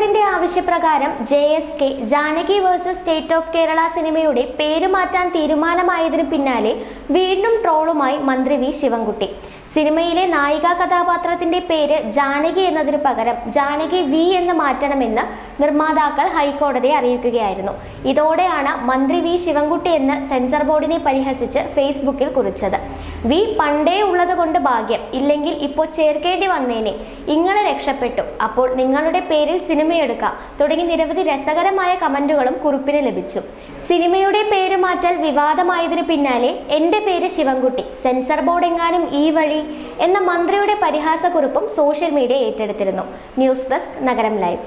ബോർഡിന്റെ ആവശ്യപ്രകാരം J S K Janaki versus state of Kerala സിനിമയുടെ പേര് മാറ്റാൻ തീരുമാനമായതിനു പിന്നാലെ വീണ്ടും ട്രോളുമായി മന്ത്രി വി ശിവൻകുട്ടി. സിനിമയിലെ നായികാ കഥാപാത്രത്തിന്റെ പേര് ജാനകി എന്നതിന് പകരം ജാനകി വി എന്ന് മാറ്റണമെന്ന് നിർമ്മാതാക്കൾ ഹൈക്കോടതിയെ അറിയിക്കുകയായിരുന്നു. ഇതോടെയാണ് മന്ത്രി വി ശിവൻകുട്ടി എന്ന് സെൻസർ ബോർഡിനെ പരിഹസിച്ച് ഫേസ്ബുക്കിൽ കുറിച്ചത്. വി പണ്ടേ ഉള്ളത് കൊണ്ട് ഭാഗ്യം ഇല്ലെങ്കിൽ ഇപ്പോൾ ചേർക്കേണ്ടി വന്നേനെ. ഇങ്ങനെ രക്ഷപ്പെട്ടു. അപ്പോൾ നിങ്ങളുടെ പേരിൽ സിനിമയെടുക്കാം. തുടങ്ങി നിരവധി രസകരമായ കമന്റുകളും കുറിപ്പിന് ലഭിച്ചു. സിനിമയുടെ പേര് മാറ്റൽ വിവാദമായതിനു പിന്നാലെ എന്റെ പേര് ശിവൻകുട്ടി. സെൻസർ ബോർഡ് എങ്ങാനും ഈ വഴി എന്ന മന്ത്രിയുടെ പരിഹാസക്കുറിപ്പും സോഷ്യൽ മീഡിയ ഏറ്റെടുത്തിരുന്നു. ന്യൂസ് ഡെസ്ക് നഗരം ലൈവ്.